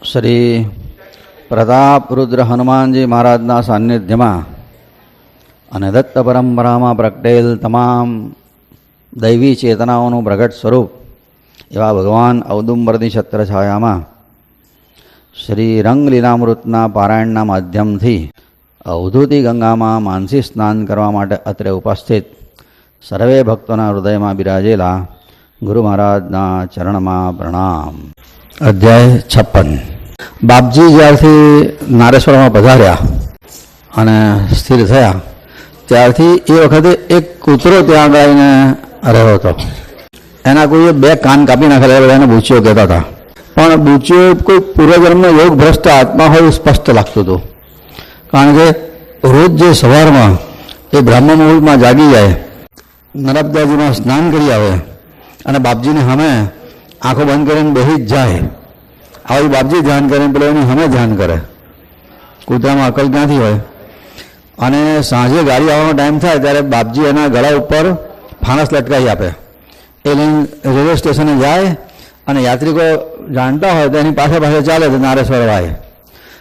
શ્રી પ્રતાપ રુદ્ર હનુમાનજી મહારાજના સાનિધ્યમાં અને દત્ત પરંપરામાં પ્રગટેલ તમામ દૈવી ચેતનાઓનું પ્રગટ સ્વરૂપ એવા ભગવાન ઔદુંબરની છત્રછાયામાં શ્રી રંગલીલામૃતના પારાયણના માધ્યમથી અવધૂતિ ગંગામાં માનસી સ્નાન કરવા માટે અત્રે ઉપસ્થિત સર્વે ભક્તોના હૃદયમાં બિરાજેલા ગુરુ મહારાજના ચરણમાં પ્રણામ. અધ્યાય છપ્પન. બાપજી જ્યારથી નારેશ્વરમાં પધાર્યા અને સ્થિર થયા, ત્યારથી એ વખતે એક કૂતરો ત્યાં ગાઈને રહ્યો હતો. એના કોઈએ બે કાન કાપી નાખેલા બધાને બૂચીઓ કહેતા હતા. પણ બૂચીઓ કોઈ પૂર્વજન્મનો યોગ ભ્રષ્ટ આત્મા હોય સ્પષ્ટ લાગતું હતું. કારણ કે રોજ જે સવારમાં એ બ્રાહ્મણ મુહૂર્તમાં જાગી જાય નર્મદાજીમાં સ્નાન કરી આવે અને બાપજીને હમે આંખો બંધ કરીને બેસી જ જાય. આવી બાપજી ધ્યાન કરે પેલો એને હમે ધ્યાન કરે. કૂતરામાં અકલ ક્યાંથી હોય? અને સાંજે ગાડી આવવાનો ટાઈમ થાય ત્યારે બાપજી એના ગળા ઉપર ફાણસ લટકાવી આપે. એ લઈને રેલવે સ્ટેશને જાય અને યાત્રિકો જાણતા હોય તો એની પાસે પાસે ચાલે તો નારેશ્વર ભાઈ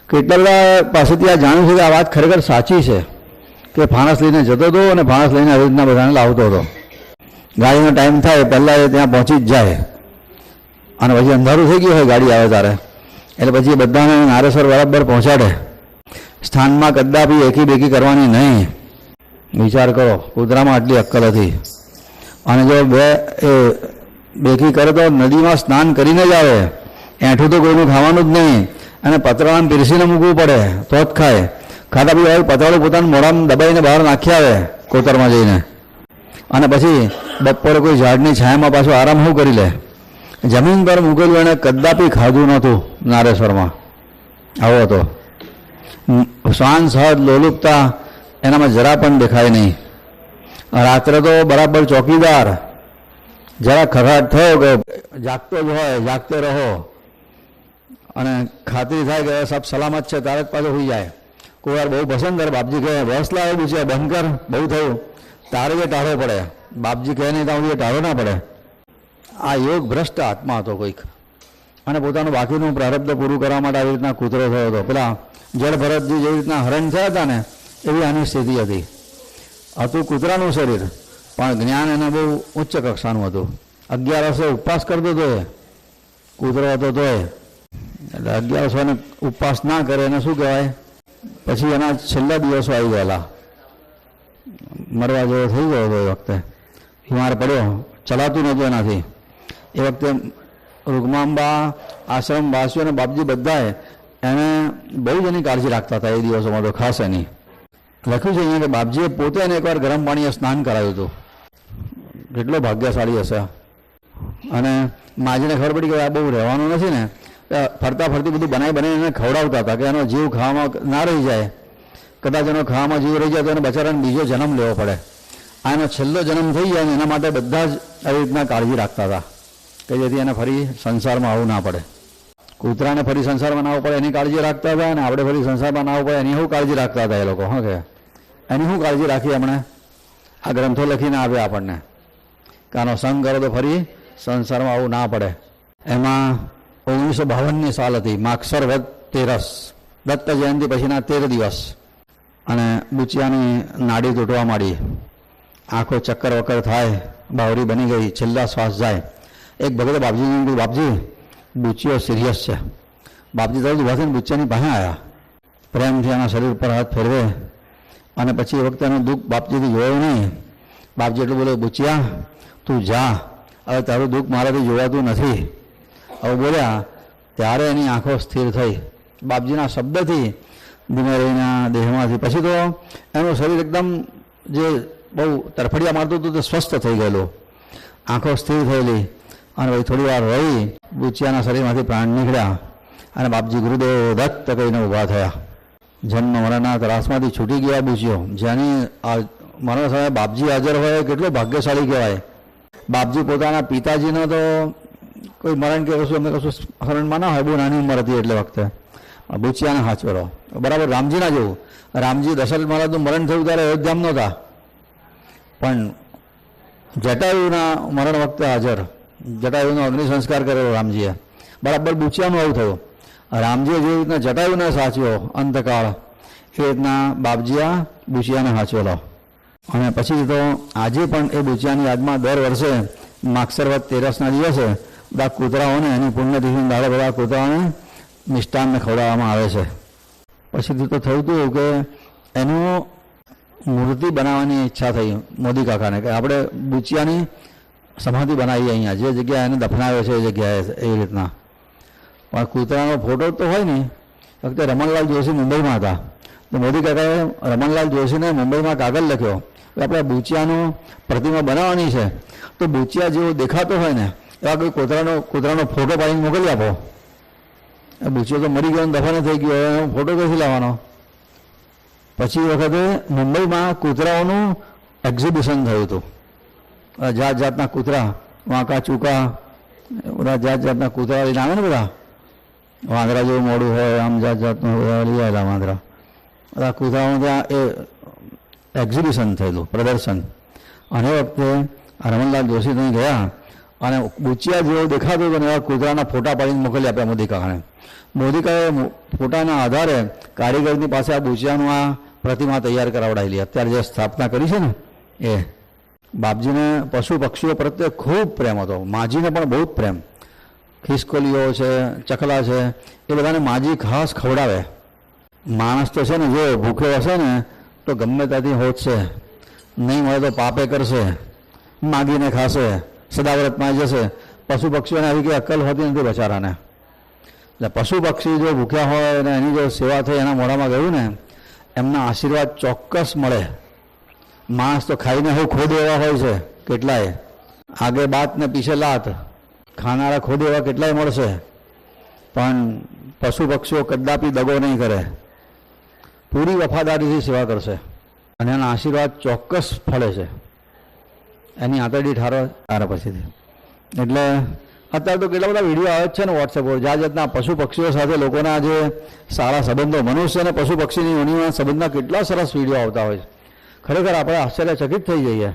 કેટલા પાસેથી આ જાણ્યું છે કે આ વાત ખરેખર સાચી છે કે ફાણસ લઈને જતો હતો અને ફાણસ લઈને રીતના બધાને લાવતો હતો. ગાડીનો ટાઈમ થાય, પહેલાં એ ત્યાં પહોંચી જ જાય. અને પછી અંધારું થઈ ગયું હોય ગાડી આવે ત્યારે. એટલે પછી બધાને નારેશ્વર બરાબર પહોંચાડે. સ્થાનમાં કદાપી એકી બેકી કરવાની નહીં. વિચાર કરો, કૂતરામાં આટલી અક્કલ હતી. અને જો બે, એ બેકી કરે તો નદીમાં સ્નાન કરીને જ આવે. એઠું તો કોઈનું ખાવાનું જ નહીં. અને પતરામાં પીરસીને મૂકવું પડે, તો જ ખાય. ખાતા પછી પતરાળું પોતાનું મોઢામાં દબાઈને બહાર નાખી આવે, કોતરમાં જઈને. અને પછી બપોરે કોઈ ઝાડની છાયામાં પાછો આરામ શું કરી લે? જમીન પર મૂકેલું એણે કદાપી ખાધું નહોતું નારેશ્વરમાં. આવો હતો શ્વાન, સહજ, લોલુપતા એનામાં જરા પણ દેખાય નહીં. રાત્રે તો બરાબર ચોકીદાર. જરા ખરાટ થયો કે જાગતો જ હોય, જાગતે રહો. અને ખાતરી થાય કે સબ સલામત છે, તારે જ પાછો હોઈ જાય. કોઈ વાર બહુ પસંદ કરે, બાપજી કહે બસ લાવે છે બંધ કર. બહુ થયું. તારે જે ટાળો પડે. બાપજી કહે નહીં ત્યાં એ ટાળો ના પડે. આ યોગ ભ્રષ્ટ આત્મા હતો કોઈક. અને પોતાનું બાકીનું પ્રારબ્ધ પૂરું કરવા માટે આવી રીતના કૂતરો થયો હતો. પેલા જળ ભરતજી જેવી રીતના હરણ થયા હતા ને, એવી આની સ્થિતિ હતી. હતું કૂતરાનું શરીર, પણ જ્ઞાન એને બહુ ઉચ્ચ કક્ષાનું હતું. અગિયાર વર્ષે ઉપવાસ કરતો હતો એ. કૂતરો હતો તો એ. એટલે અગિયાર વર્ષને ઉપવાસ ના કરે એને શું કહેવાય? પછી એના છેલ્લા દિવસો આવી ગયેલા. મરવા જેવો થઈ ગયો હતો એ વખતે. બીમાર પડ્યો. ચલાતું નહોતું એનાથી. એ વખતે રૂગમાંબા, આશ્રમ વાસીઓ અને બાપજી બધાએ એને બહુ જ એની કાળજી રાખતા હતા એ દિવસોમાં તો ખાસ એની. લખ્યું છે અહીંયા કે બાપજીએ પોતે એને એકવાર ગરમ પાણીએ સ્નાન કરાવ્યું હતું. કેટલો ભાગ્યશાળી હશે. અને માજીને ખબર પડી કે આ બહુ રહેવાનું નથી ને. ફરતા ફરતી બધું બનાવી બનાવીને ખવડાવતા હતા કે એનો જીવ ખાવામાં ના રહી જાય. કદાચ એનો ખાવામાં જીવ રહી જાય તો એને બચારાને બીજો જન્મ લેવો પડે. આ એનો છેલ્લો જન્મ થઈ જાય ને એના માટે બધા જ આવી રીતના કાળજી રાખતા હતા કે જેથી એને ફરી સંસારમાં આવવું ના પડે. કૂતરાને ફરી સંસારમાં ના પડે, એની કાળજી રાખતા હતા અને આપણે ફરી સંસારમાં ના પડે, એની શું કાળજી રાખતા હતા એ લોકો, હા કે? એની શું કાળજી રાખી એમણે આ ગ્રંથો લખીને આપ્યા આપણને કાનો સંગ કરો તો ફરી સંસારમાં આવવું ના પડે. એમાં ઓગણીસો બાવનની સાલ હતી માક્ષર વદ તેરસ, દત્ત જયંતિ પછીના તેર દિવસ. અને બુચિયાની નાડી તૂટવા માંડી. આંખો ચક્કર વક્કર થાય, બાવરી બની ગઈ, છેલ્લા શ્વાસ જાય. એક ભગત બાપજીને કીધું બાપજી બુચિયો સિરિયસ છે. બાપજી તરત ઊભા થઈને બુચિયાની પાસે આવ્યા પ્રેમથી એના શરીર પર હાથ ફેરવે. અને પછી એ વખતે એનું દુઃખ બાપજીથી જોયું નહીં. બાપજી એટલું બોલે, બુચિયા, તું જા. હવે તારું દુઃખ મારાથી જોવાતું નથી. હવે બોલ્યા, ત્યારે એની આંખો સ્થિર થઈ. બાપજીના શબ્દથી રહીના દેહમાંથી પછી તો એનું શરીર એકદમ જે બહુ તરફડિયા મારતું હતું તે સ્વસ્થ થઈ ગયેલું. આંખો સ્થિર થયેલી અને પછી થોડી વાર રહી બુચિયાના શરીરમાંથી પ્રાણ નીકળ્યા અને બાપજી ગુરુદેવ દત્ત કહીને ઊભા થયા. જન્મ મરણના ત્રાસમાંથી છૂટી ગયા બુચિયો. જેની મરણ સમયે બાપજી હાજર હોય કેટલો ભાગ્યશાળી કહેવાય. બાપજી પોતાના પિતાજીનો તો કોઈ મરણ કે કશું અમે કશું સ્મરણમાં ના હોય, બહુ નાની ઉંમર હતી એટલે વખતે. બુચિયાને હાચવેલો બરાબર, રામજીના જેવું. રામજી દશરથ મહારાજનું મરણ થયું ત્યારે અયોધ્યામાં નહોતા. પણ જટાયુના મરણ વખતે હાજર. જટાયુનો અગ્નિ સંસ્કાર કરેલો રામજીએ. બરાબર, બુચિયાનું આવું થયું. રામજીએ જેવી રીતના જટાયુને સાચ્યો અંતકાળ, એ રીતના બાપજીયા બુચિયાને સાચવેલો અને પછી તો આજે પણ એ બુચિયાની યાદમાં દર વર્ષે માક્ષરવત તેરસના દિવસે બધા કૂતરાઓને એની પુણ્યતિથિ દાડે બધા કૂતરાઓને મિષ્ટાનને ખવડાવવામાં આવે છે. પછીથી તો થયું હતું કે એનું મૂર્તિ બનાવવાની ઈચ્છા થઈ મોદી કાકાને કે આપણે બુચિયાની સમાધિ બનાવીએ અહીંયા, જે જગ્યાએ એને દફનાવ્યો છે એ જગ્યાએ એવી રીતના. પણ કૂતરાનો ફોટો તો હોય ને, વખતે રમણલાલ જોશી મુંબઈમાં હતા. તો મોદી કાકાએ રમણલાલ જોશીને મુંબઈમાં કાગળ લખ્યો કે આપણે બુચિયાનું પ્રતિમા બનાવવાની છે. તો બુચિયા જેવો દેખાતો હોય ને, એવા કોઈ કૂતરાનો કૂતરાનો ફોટો પાડીને મોકલી આપો. એ બુચિયો તો મરી ગયો ને દફાને થઈ ગયો. એનો ફોટો ક્યાંથી લાવવાનો? પછી એ વખતે મુંબઈમાં કૂતરાઓનું એક્ઝિબિશન થયું હતું. આ જાત જાતના કૂતરા, વાંકા, ચૂકા એ બધા જાત જાતના કૂતરા લઈને આવે ને બધા. વાંદરા જેવું મોડું હોય, આમ જાત જાતનું બધા લઈ આવેલા વાંદરા. બધા કૂતરાઓનું ત્યાં એ એક્ઝિબિશન થયેલું, પ્રદર્શન. અને એ વખતે આ રમણલાલ જોશી ત્યાં ગયા. અને બુચિયા જેવો દેખાતો હતો ને એવા કૂતરાના ફોટા પાડીને મોકલી આપ્યા મોદી કાકાને મોદી કાકાએ ફોટાના આધારે કારીગરની પાસે આ બુચિયાનું આ પ્રતિમા તૈયાર કરાવડાવેલી અત્યારે જે સ્થાપના કરી છે ને, એ બાપજીને પશુ પક્ષીઓ પ્રત્યે ખૂબ પ્રેમ હતો. માજીને પણ બહુ જ પ્રેમ. ખિસકોલીઓ છે ચકલા છે, એ બધાને માજી ખાસ ખવડાવે. માણસ તો છે ને, જો ભૂખ્યો હશે ને, તો ગમે ત્યાંથી હોત છે નહીં મળે તો પાપે કરશે. માગીને ખાશે. સદાવ્રતમાં જશે પશુ પક્ષીઓને આવી કંઈ અક્કલ હોતી નથી બચારાને. એટલે પશુ પક્ષી જો ભૂખ્યા હોય અને એની જો સેવા થઈ, એના મોઢામાં ગયું ને, એમના આશીર્વાદ ચોક્કસ મળે. માણસ તો ખાઈને હું ખોદ એવા હોય છે, કેટલાય. આગે બાત ને પીછે લાત, ખાનારા ખોદ એવા કેટલાય મળશે. પણ પશુ પક્ષીઓ કદાપી દગો નહીં કરે. પૂરી વફાદારીથી સેવા કરશે. અને એના આશીર્વાદ ચોક્કસ ફળે છે. એની આંતરડી ઠારો તારા પછીથી. એટલે અત્યારે તો કેટલા બધા વીડિયો આવે છે ને વોટ્સએપ પર જાત જાતના પશુ પક્ષીઓ સાથે લોકોના જે સારા સંબંધો, મનુષ્ય અને પશુ પક્ષીની યોનિના સંબંધના કેટલા સરસ વીડિયો આવતા હોય છે. ખરેખર આપણે આશ્ચર્યચકિત થઈ જઈએ.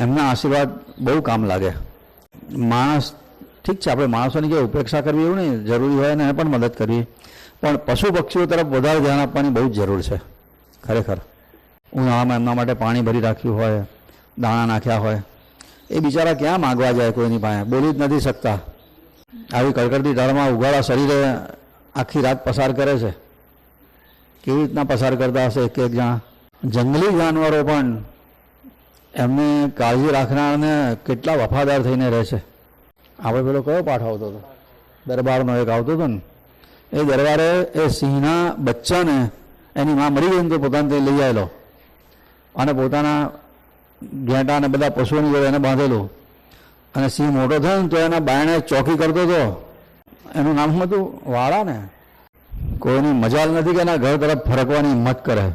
એમના આશીર્વાદ બહુ કામ લાગે. માણસ ઠીક છે, આપણે માણસોની જે ઉપેક્ષા કરવી એવું નહીં, જરૂરી હોય ને એને પણ મદદ કરવી. પણ પશુ પક્ષીઓ તરફ વધારે ધ્યાન આપવાની બહુ જ જરૂર છે. ખરેખર. ઉનાળામાં એમના માટે પાણી ભરી રાખ્યું હોય, દાણા નાખ્યા હોય એ બિચારા ક્યાં માગવા જાય કોઈની પાસે? બોલી જ નથી શકતા. આવી કડકડતી ઢાળમાં ઉગાડા શરીરે આખી રાત પસાર કરે છે. કેવી રીતના પસાર કરતા હશે એક એક જણા? જંગલી જાનવરો પણ એમની કાળજી રાખનારને કેટલા વફાદાર થઈને રહે છે. આપણે પેલો કયો પાઠ આવતો હતો? દરબારનો એક આવતો હતો ને. એ દરબારે એ સિંહના બચ્ચાને એની માં મરી ગઈ તો પોતાને લઈ આવેલો. અને પોતાના ઘેટા અને બધા પશુઓની જોડે એને બાંધેલું. અને સિંહ મોટો થયો ને તો એના બાયણે ચોકી કરતો હતો. એનું નામ શું હતું? વાળા ને? કોઈની મજાલ નથી કે એના ઘર તરફ ફરકવાની હિંમત કરે.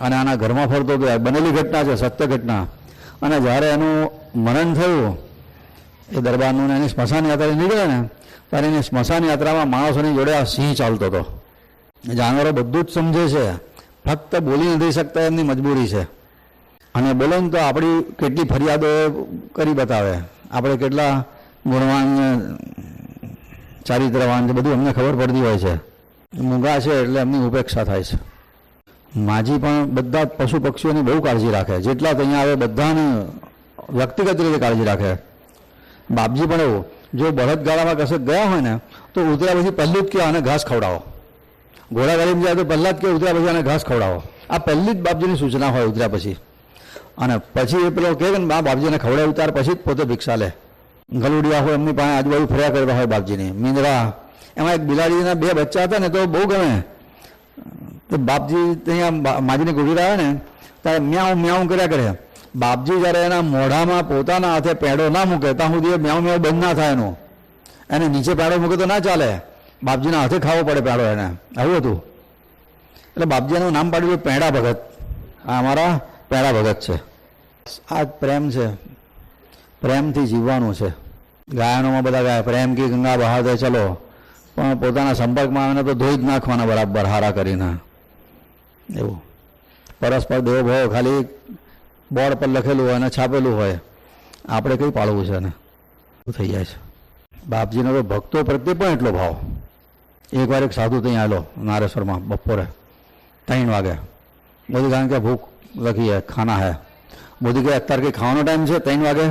અને આના ઘરમાં ફરતો હતો. બનેલી ઘટના છે, સત્ય ઘટના. અને જ્યારે એનું મરણ થયું, એ દરબારનું એની સ્મશાન યાત્રા નીકળે ને, ત્યારે એની સ્મશાન યાત્રામાં માણસોની જોડે આ સિંહ ચાલતો હતો. જાનવરો બધું જ સમજે છે. ફક્ત બોલી નથી શકતા, એમની મજબૂરી છે. અને બોલો ને તો આપણી કેટલી ફરિયાદો કરી બતાવે. આપણે કેટલા ગુણવાન ચારિત્રવાન છે, બધું અમને ખબર પડતી હોય છે. મૂંગા છે એટલે એમની ઉપેક્ષા થાય છે. માજી પણ બધા પશુ પક્ષીઓની બહુ કાળજી રાખે. જેટલા અહીંયા આવે બધાની વ્યક્તિગત રીતે કાળજી રાખે. બાપજી પણ એવું. જો બળદગાડામાં કશે ગયા હોય ને, તો ઉતર્યા પછી પહેલું જ કે આને ઘાસ ખવડાવો. ઘોડાગાડીમાં જાય તો પહેલાં જ કે ઉતર્યા પછી આને ઘાસ ખવડાવો. આ પહેલી જ બાપજીની સૂચના હોય ઉતર્યા પછી. અને પછી એ પેલો કહે કે બા, બાપજીને ખવડાવી ઉતાર પછી જ પોતે ભિક્ષા લે. ગલુડિયા હોય એમની પાસે આજુબાજુ ફર્યા કરતા હોય બાપજીની. મીંદરા. એમાં એક બિલાડીના બે બચ્ચા હતા ને, તો બહુ ગમે. તો બાપજી ત્યાં માજીને ગુજરી રહ્યા ને, ત્યારે મ્યાઉ મ્યાઉ કર્યા કરે. બાપજી જ્યારે એના મોઢામાં પોતાના હાથે પેડો ના મૂકે, ત્યાં સુધી મ્યાઉ મ્યાઉ બંધ ના થાય એનું. એને નીચે પેડો મૂકે તો ના ચાલે. બાપજીના હાથે ખાવો પડે પેડો એને. આવું હતું. એટલે બાપજીનું નામ પાડ્યું પેડા ભગત. આ અમારા પેડા ભગત છે. આ પ્રેમ છે. પ્રેમથી જીવવાનું છે. ગાયનોમાં બધા ગાય, પ્રેમ કી ગંગા બહાદે ચલો. પણ પોતાના સંપર્કમાં આવે તો ધોઈ જ નાખવાના બરાબર હારા કરીને. એવું. પરસ્પર દેવો ભાવ ખાલી બોર્ડ પર લખેલું હોય અને છાપેલું હોય. આપણે કઈ પાળવું છે ને થઈ જાય છે. બાપજીનો તો ભક્તો પ્રત્યે પણ એટલો ભાવ. એકવાર એક સાધુ ત્યાં આવેલો, નારેશ્વરમાં, બપોરે, ત્રણ વાગે. બધું કારણ કે ભૂખ લખી ખાના હે મોદી કે અત્યારે કંઈ ખાવાનો ટાઈમ છે ત્રણ વાગે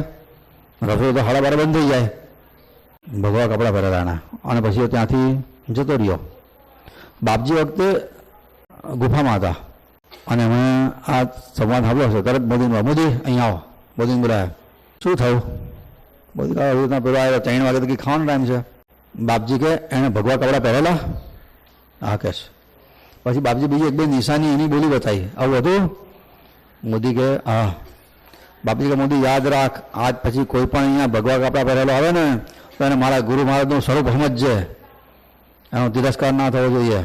રસોઈ તો સાડા બાર બંધ થઈ જાય ભગવા કપડાં ભરેલા એના અને પછી ત્યાંથી જતો રહ્યો બાપજી વખતે ગુફામાં હતા અને અમે આ સંવાદ સાંભળ્યો છે તરત મોદી મોદી અહીંયા આવો મોદીને બોલાયા શું થયું મોદી કહે, આવી રીતના પેલો આવ્યો ત્રણ વાગે તો કંઈ ખાવાનો ટાઈમ છે બાપજી કે એણે ભગવા કપડાં પહેરેલા હા કેશ પછી બાપજી બીજી એક બે નિશાની એની બોલી બતાવી આવું હતું મોદી કે, હા. બાપજી કે, મોદી, યાદ રાખ, આજ પછી કોઈ પણ અહીંયા ભગવા કપડા પહેરેલો આવે ને, તો એને મારા ગુરુ મહારાજનું સ્વરૂપ સમજજે. એનો તિરસ્કાર ના થવો જોઈએ.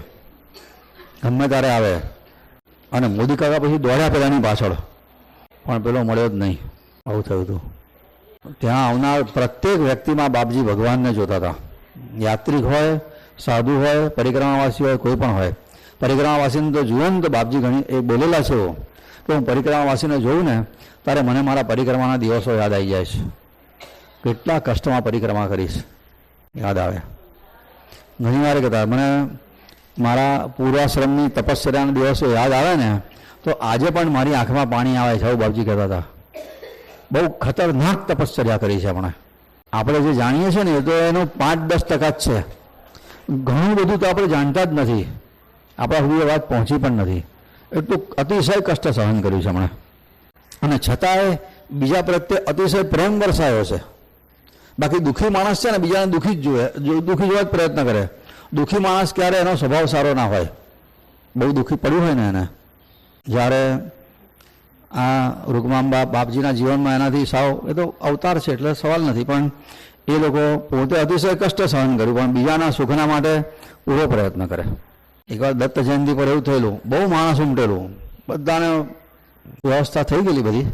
ગમે ત્યારે આવે. અને મોદી કાકા પછી દોડ્યા પેલાની પાછળ. પણ પેલો મળ્યો જ નહીં. આવું થયું હતું. ત્યાં આવનાર પ્રત્યેક વ્યક્તિમાં બાપજી ભગવાનને જોતા હતા. યાત્રિક હોય, સાધુ હોય, પરિક્રમાવાસી હોય, કોઈ પણ હોય. પરિક્રમાવાસીને તો જુઓ ને તો બાપજી ઘણી એ બોલેલા છે. કે હું પરિક્રમાવાસીને જોઉં ને, ત્યારે મને મારા પરિક્રમાના દિવસો યાદ આવી જાય છે. કેટલા કષ્ટમાં પરિક્રમા કરીશ. યાદ આવે. ઘણી વાર કહેતા, મને મારા પૂર્વાશ્રમની તપશ્ચર્યાના દિવસો યાદ આવે ને, તો આજે પણ મારી આંખમાં પાણી આવે છે આવું બાપજી કહેતા હતા. બહુ ખતરનાક તપશ્ચર્યા કરી છે આપણે આપણે જે જાણીએ છીએ ને, એ તો એનું પાંચ દસ ટકા જ છે. ઘણું બધું તો આપણે જાણતા જ નથી. આપણા સુધી વાત પહોંચી પણ નથી. એટલું અતિશય કષ્ટ સહન કર્યું છે હમણાં અને છતાંય બીજા પ્રત્યે અતિશય પ્રેમ વરસાયો છે. બાકી દુઃખી માણસ છે ને બીજાને દુઃખી જ જોવે દુઃખી જોવા જ પ્રયત્ન કરે. દુઃખી માણસ ક્યારે એનો સ્વભાવ સારો ના હોય. બહુ દુઃખી પડ્યું હોય ને એને. જ્યારે આ રૂકમાંબા બાપજીના જીવનમાં એનાથી સાવ, એ તો અવતાર છે એટલે સવાલ નથી, પણ એ લોકો પોતે અતિશય કષ્ટ સહન કર્યું, પણ બીજાના સુખના માટે પૂરો પ્રયત્ન કરે. એકવાર દત્ત જયંતિ પર એવું થયેલું, બહુ માણસ ઉમટેલું. બધાને વ્યવસ્થા થઈ ગયેલી બધી.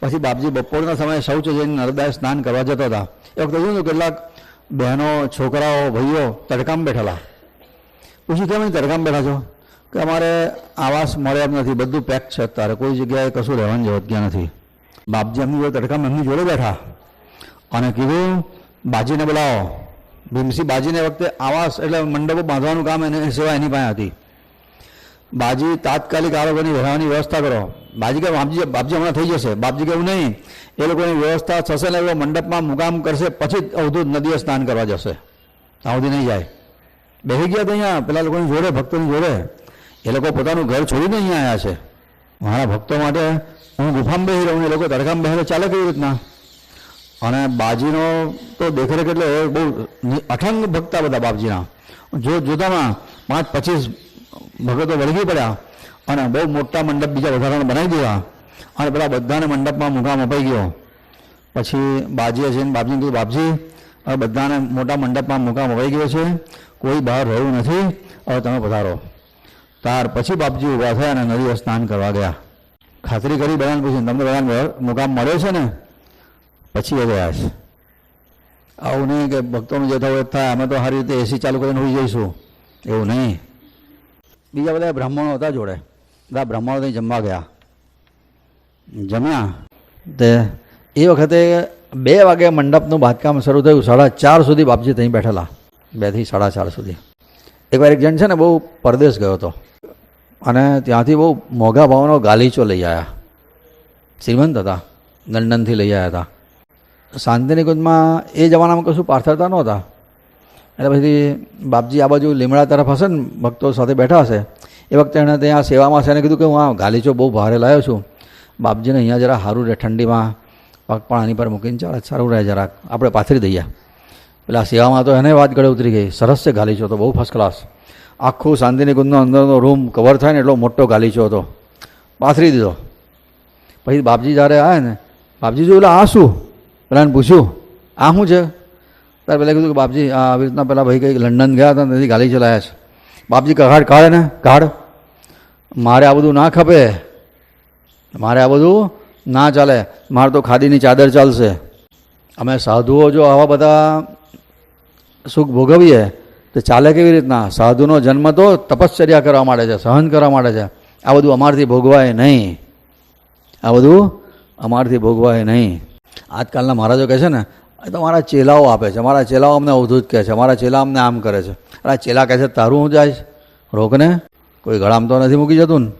પછી બાપજી બપોરના સમયે શૌચ જઈને નર્મદાએ સ્નાન કરવા જતા હતા. એ વખતે જોયું કેટલાક બહેનો, છોકરાઓ, ભાઈઓ તડકામાં બેઠેલા. પૂછ્યું કેમ તડકામ બેઠા છો? કે અમારે આવાસ મળે એમ નથી, બધું પેક છે અત્યારે. કોઈ જગ્યાએ કશું રહેવાની જગ્યા નથી. બાપજી એમની જોડે તડકામાં એમની જોડે બેઠા. અને કીધું, બાજીને બોલાવો. ભીમસી બાજીને વખતે આવાસ એટલે મંડપો બાંધવાનું કામ એની સેવા એની પાસે હતી. બાજી તાત્કાલિક આરોગ્યની રહેવાની વ્યવસ્થા કરો. બાજી કે બાપજી બાપજી હમણાં થઈ જશે. બાપજી કેવું નહીં. એ લોકોની વ્યવસ્થા થશે ને એ મંડપમાં મુકામ કરશે, પછી જ અવધૂત નદીએ સ્નાન કરવા જશે. ત્યાં નહીં જાય. બેસી ગયા તો અહીંયા પેલા લોકોની જોડે, ભક્તોની જોડે. એ લોકો પોતાનું ઘર છોડીને અહીંયા આવ્યા છે. મારા ભક્તો માટે હું ગુફામાં બેસી રહું એ લોકો તડકામાં બેસે ચાલે કેવી રીતના? અને બાજીનો તો દેખરેખ એટલે બહુ અઠંગ ભક્તા બધા બાપજીના. જો જોતામાં પાંચ, પચીસ ભગતો વળગી પડ્યા અને બહુ મોટા મંડપ બીજા વધારાના બનાવી દીધા અને પેલા બધાને મંડપમાં મુકામ અપાઈ ગયો. પછી બાજીએ જઈને બાપજીને કીધું, બાપજી, હવે બધાને મોટા મંડપમાં મુકામ અપાઈ ગયો છે. કોઈ બહાર રહ્યું નથી. હવે તમે પધારો. ત્યાર પછી બાપજી ઊભા થયા અને નદીએ સ્નાન કરવા ગયા. ખાતરી કરી બધાને પૂછીને, તમને બધાને મુકામ મળ્યો છે ને? પછી હવે આશ. આવું નહીં કે ભક્તોનું જે થયું થાય અમે તો સારી રીતે એસી ચાલુ કરીને હોઈ જઈશું. એવું નહીં. બીજા બધા બ્રાહ્મણો હતા જોડે. બધા બ્રાહ્મણો ત્યાં જમવા ગયા. જમ્યા. તે એ વખતે બે વાગે મંડપનું બાંધકામ શરૂ થયું. સાડા ચાર સુધી બાપજી ત્યાં બેઠેલા. બેથી સાડા ચાર સુધી. એકવાર એક જણ છે ને બહુ પરદેશ ગયો હતો. અને ત્યાંથી બહુ મોંઘા ભાવનો ગાલીચો લઈ આવ્યા શ્રીમંત હતા. લંડનથી લઈ આવ્યા હતા. શાંતિનિકુંજમાં એ જમાનામાં કશું પાર્થરતા નહોતા. એટલે પછી બાપજી આ બાજુ લીમડા તરફ હશે ને, ભક્તો સાથે બેઠા હશે, એ વખતે એણે ત્યાં સેવામાં છે એને કીધું કે હું આ ગાલીચો બહુ ભારે લાવ્યો છું. બાપજીને અહીંયા જરા સારું રહે, ઠંડીમાં પગ પણ પર મૂકીને ચાલે, સારું રહે જરાક. આપણે પાથરી દઈએ. પેલા સેવામાં તો એને વાત ગળે ઉતરી ગઈ, સરસ છે ગાલીચો તો, બહુ ફર્સ્ટ ક્લાસ આખું શાંતિનિકુંજનો અંદરનો રૂમ કવર થાય ને એટલો મોટો ગાલીચો હતો. પાથરી દીધો. પછી બાપજી જ્યારે આવે ને, બાપજી જોયું એટલે આ શું? પેલાને પૂછ્યું, આ શું છે? ત્યારે પહેલાં કીધું કે, બાપજી, આ આવી રીતના પેલા ભાઈ કંઈક લંડન ગયા હતા નથી ગાલી ચલાયા છે. બાપજી કહાડ કાઢે ને કાઢ. મારે આ બધું ના ખપે. મારે આ બધું ના ચાલે. મારે તો ખાદીની ચાદર ચાલશે. અમે સાધુઓ જો આવા બધા સુખ ભોગવીએ, તો ચાલે કેવી રીતના? સાધુનો જન્મ તો તપશ્ચર્યા કરવા માટે છે, સહન કરવા માટે છે. આ બધું અમારથી ભોગવાય નહીં. આ બધું અમારથી ભોગવાય નહીં. આજકાલના મહારાજો કહે છે ને, એ તો મારા ચેલાઓ આપે છે, મારા ચેલાઓ અમને અવધૂત કહે છે, મારા ચેલા અમને આમ કરે છે. આ ચેલા કહે છે, તારું હું જાય રોકને? કોઈ ગળામાં તો નથી મૂકી જતું ને?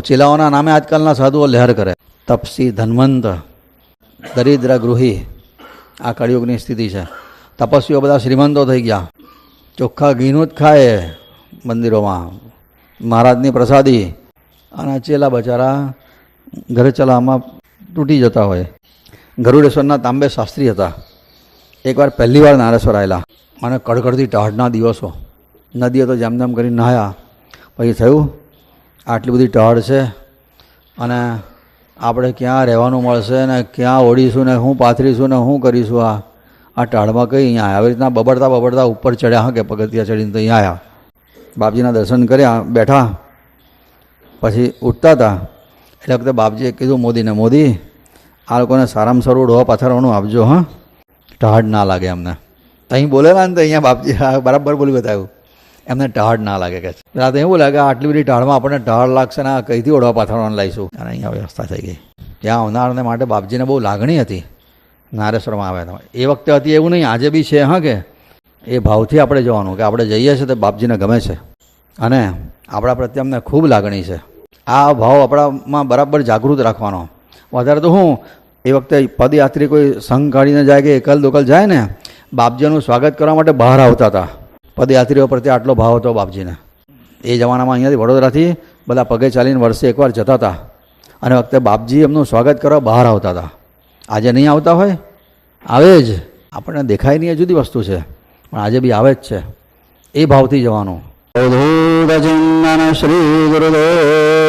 ચેલાઓના નામે આજકાલના સાધુઓ લહેર કરે. તપસી ધનવંત, દરિદ્ર ગૃહી, આ કળિયુગની સ્થિતિ છે. તપસ્વીઓ બધા શ્રીમંતો થઈ ગયા. ચોખ્ખા ઘીનું જ ખાય મંદિરોમાં. મહારાજની પ્રસાદી. અને ચેલા બચારા ઘરે ચલાવવામાં તૂટી જતા હોય. ગરુડેશ્વરના તાંબે શાસ્ત્રી હતા. એકવાર પહેલી વાર નારેશ્વર આવેલા. અને કડકડતી ટાઢના દિવસો. નદીએ તો જેમ તેમ કરી નહાયા. પછી થયું, આટલી બધી ટાઢ છે અને આપણે ક્યાં રહેવાનું મળશે ને ક્યાં ઓડીશું ને હું પાથરીશું ને હું કરીશું આ? આ ટાળમાં કઈ અહીંયા? આવી રીતના બબડતા બબડતા ઉપર ચડ્યા હા કે પગથિયા ચડીને તો અહીંયા આવ્યા બાપજીના દર્શન કર્યા, બેઠા. પછી ઉઠતા હતા. એટલે વખતે બાપજીએ કીધું, મોદીને મોદી આ લોકોને સારામાં સારું ડોહા પથારવાનું આપજો, હા? ટાઢ ના લાગે એમને. અહીં બોલેલા ને તો અહીંયા બાપજી બરાબર બોલી બતાવ્યું. એમને ટાઢ ના લાગે કે રાતે એવું લાગે આટલી બધી ટાઢમાં આપણને ટાઢ લાગશે ને કઈથી ઓળવા પાથરવાનું લાવીશું અને અહીંયા વ્યવસ્થા થઈ ગઈ. ત્યાં આવનારને માટે બાપજીને બહુ લાગણી હતી. નારેશ્વરમાં આવ્યા હતા. એ વખતે હતી એવું નહીં, આજે બી છે, હા કે? એ ભાવથી આપણે જવાનું, કે આપણે જઈએ છીએ તો બાપજીને ગમે છે. અને આપણા પ્રત્યે અમને ખૂબ લાગણી છે. આ ભાવ આપણામાં બરાબર જાગૃત રાખવાનો. વધારે તો હું એ વખતે પદયાત્રી કોઈ સંઘ કાઢીને જાય કે એકલ દોકલ જાય ને, બાપજીનું સ્વાગત કરવા માટે બહાર આવતા હતા. પદયાત્રીઓ પ્રત્યે આટલો ભાવ હતો બાપજીને. એ જમાનામાં અહીંયાથી વડોદરાથી બધા પગે ચાલીને વર્ષે એકવાર જતા હતા. અને વખતે બાપજી એમનું સ્વાગત કરવા બહાર આવતા હતા. આજે નહીં આવતા હોય? આવે જ. આપણને દેખાય નહીં એ જુદી વસ્તુ છે. પણ આજે બી આવે જ છે. એ ભાવથી જવાનું. શ્રી ગુરુદેવ